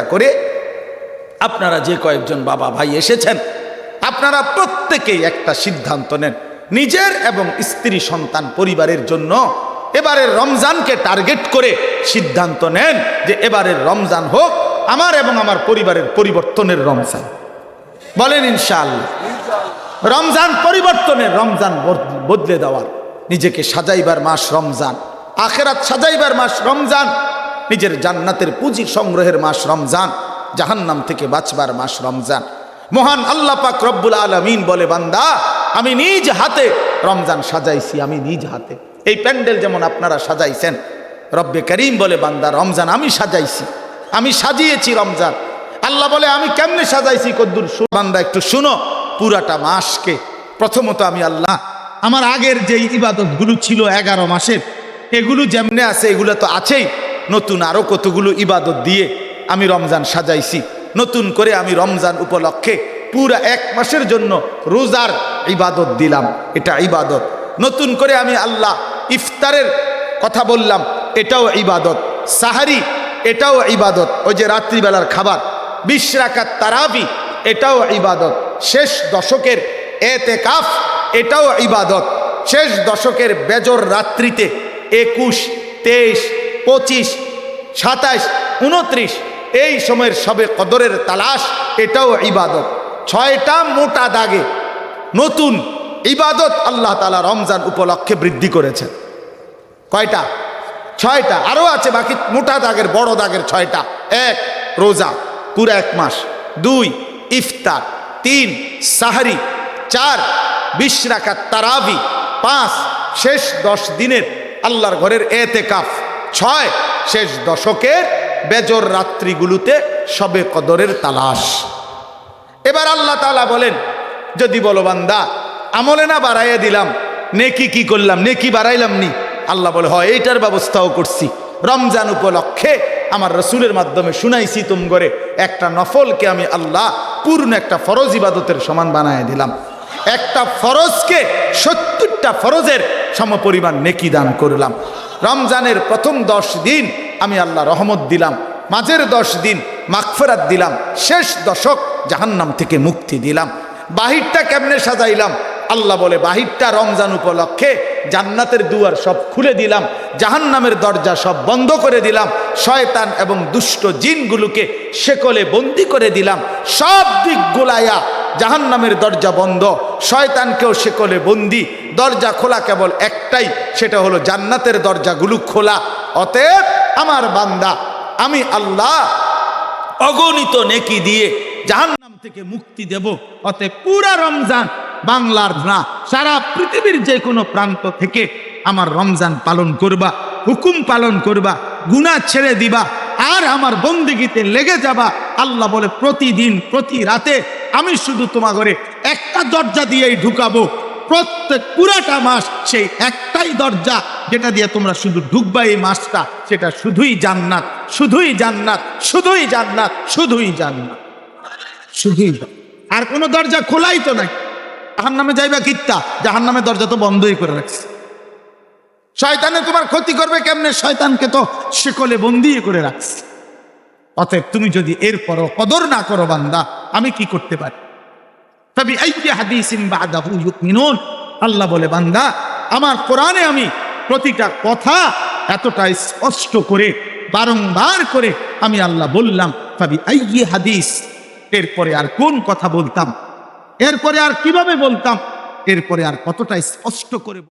দয়া করে আপনারা যে কয়েকজন বাবা ভাই এসেছেন, আপনারা প্রত্যেকেই একটা সিদ্ধান্ত নেন। নিজের এবং স্ত্রী, সন্তান, পরিবারের জন্য এবারের রমজানকে টার্গেট করে সিদ্ধান্ত নেন যে এবারের রমজান হোক, আমার এবং আমার পরিবারের পরিবর্তনের রমজান। বলেন ইনশাআল্লাহ, রমজান পরিবর্তনের রমজান বদলে দেওয়ার, নিজেকে সাজাইবার মাস রমজান, আখেরাত সাজাইবার মাস রমজান নিজের জান্নাতের পুঁজি সংগ্রহের মাস রমজান, জাহান্নাম থেকে বাঁচবার মাস রমজান। মহান আল্লাহ পাক রব্বুল আলমিন বলে, বান্দা, আমি নিজ হাতে রমজান সাজাইছি, আমি নিজ হাতে। এই প্যান্ডেল যেমন আপনারা সাজাইছেন, রব্বে করিম বলে, বান্দা, রমজান আমি সাজাইছি, আমি সাজিয়েছি রমজান। আল্লাহ বলে, আমি কেমনে সাজাইছি কদ্দুর? বান্দা, একটু শুনো, পুরাটা মাসকে। প্রথমত আমি আল্লাহ, আমার আগের যে ইবাদতগুলো ছিল এগারো মাসের, এগুলো যেমনে আছে, এগুলো তো আছেই। নতুন আরও কতগুলো ইবাদত দিয়ে আমি রমজান সাজাইছি। নতুন করে আমি রমজান উপলক্ষে পুরা এক মাসের জন্য রোজার ইবাদত দিলাম। এটা ইবাদত। নতুন করে আমি আল্লাহ ইফতারের কথা বললাম, এটাও ইবাদত। সাহারি, এটাও ইবাদত। ওই যে রাত্রিবেলার খাবার। বিশ রাকাত তারাবি, এটাও ইবাদত। শেষ দশকের এতে কাফ এটাও ইবাদত। শেষ দশকের বেজর রাত্রিতে একুশ, তেইশ পঁচিশ সাতাইশ উনত্রিশ, এই সময়ের সবে কদরের তালাশ, এটাও ইবাদত। ছয়টা মোটা দাগে নতুন ইবাদত আল্লাহ তালা রমজান উপলক্ষে বৃদ্ধি করেছেন কয়টা? ছয়টা। আরও আছে বাকি মোটা দাগের, বড় দাগের ছয়টা। এক, রোজা, পুরো এক মাস। দুই, ইফতার। তিন, সাহারি। চার, বিশ তারাবি। পাঁচ, শেষ দশ দিনের আল্লাহর ঘরের এতে কাফ ছয় শেষ দশকের বেজর রাত্রিগুলোতে সবে কদরের তালাশ। এবার আল্লাহ তাআলা বলেন, যদি বলো বান্দা, আমলে না বাড়াইয়া দিলাম, নেকি কি করলাম, নেকি বাড়াইলাম নি? আল্লাহ বলে, হয়, এইটার ব্যবস্থাও করছি। রমজান উপলক্ষে আমার রসুলের মাধ্যমে শুনাইছি তুম করে একটা নফলকে আমি আল্লাহ পূর্ণ একটা ফরজ ইবাদতের সমান বানায় দিলাম। একটা ফরজকে সত্তরটা ফরজের সমপরিমাণ নেকি দান করলাম। রমজানের প্রথম দশ দিন আমি আল্লাহ রহমত দিলাম, মাঝের দশ দিন মাগফেরাত দিলাম, শেষ দশক জাহান্নাম থেকে মুক্তি দিলাম। বাহিরটা কেমনে সাজাইলাম? আল্লাহ বলে, বাহিরটা রমজান উপলক্ষে জান্নাতের দুয়ার সব খুলে দিলাম, জাহান্নামের দরজা সব বন্ধ করে দিলাম, শয়তান এবং দুষ্ট জিনগুলোকে শেকলে বন্দি করে দিলাম, সব দিক গোলায়া জাহান্নামের দরজা বন্ধ। শয়তানকেও শেকলে বন্দি। দরজা খোলা কেবল একটাই, সেটা হলো জান্নাতের দরজাগুলো খোলা। অতএব আমার বান্দা, আমি আল্লাহ অগণিত নেকি দিয়ে জাহান্নাম থেকে মুক্তি দেব। অতএব পুরা রমজান বাংলার না, সারা পৃথিবীর যে কোনো প্রান্ত থেকে আমার রমজান পালন করবা, হুকুম পালন করবা, গুনাহ ছেড়ে দিবা, আর আমার বন্দিগিতে লেগে যাবা। আল্লাহ বলে, প্রতিদিন, প্রতি রাতে আমি শুধু তোমা ঘরে একটা দরজা দিয়েই ঢুকাবো। প্রত্যেক পুরাটা মাস সেই একটাই দরজা যেটা দিয়ে তোমরা শুধু ঢুকবা এই মাসটা। সেটা শুধুই জান্নাত শুধুই জান্নাত শুধুই জান্নাত শুধুই জান্নাত। শুধুই আর কোনো দরজা খোলাই তো নাই। জাহান নামে যাইবা কিত্তা? জাহান নামে দরজা তো বন্ধই করে রাখছে। শয়তানে তোমার ক্ষতি করবে কেমনে? শয়তানকে তো শিকলে বন্দি করে রাখছে। অতএব তুমি যদি এরপরও কদর না করো বান্দা আমি কি করতে পারি? তবে এই হাদিসিন ইউমিনুন। আল্লাহ বলে, বান্দা, আমার কোরআনে আমি প্রতিটা কথা এতটা স্পষ্ট করে, বারংবার করে আমি আল্লাহ বললাম তবে এই হাদিস, এরপরে আর কোন কথা বলতাম? এরপরে আর কীভাবে বলতাম? এরপরে আর কতটা স্পষ্ট করে